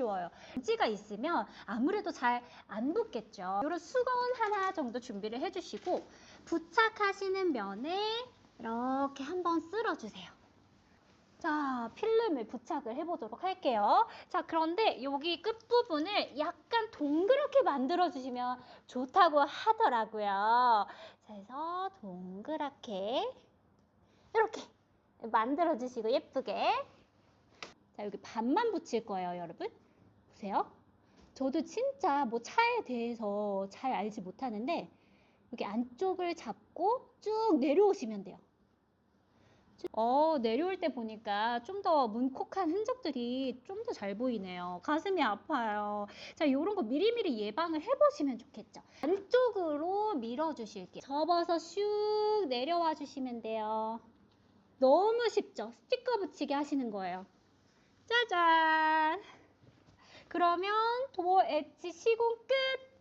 쉬워요. 찌가 있으면 아무래도 잘 안 붙겠죠. 이런 수건 하나 정도 준비를 해주시고 부착하시는 면에 이렇게 한번 쓸어주세요. 자, 필름을 부착을 해보도록 할게요. 자, 그런데 여기 끝부분을 약간 동그랗게 만들어주시면 좋다고 하더라고요. 자, 그래서 동그랗게 이렇게 만들어주시고 예쁘게. 자, 여기 반만 붙일 거예요, 여러분. 보세요. 저도 진짜 뭐 차에 대해서 잘 알지 못하는데 여기 안쪽을 잡고 쭉 내려오시면 돼요. 어, 내려올 때 보니까 좀 더 문콕한 흔적들이 좀 더 잘 보이네요. 가슴이 아파요. 자, 이런 거 미리미리 예방을 해보시면 좋겠죠. 안쪽으로 밀어주실게요. 접어서 슉 내려와 주시면 돼요. 너무 쉽죠? 스티커 붙이기 하시는 거예요. 짜잔! 그러면 도 엣지 시공 끝!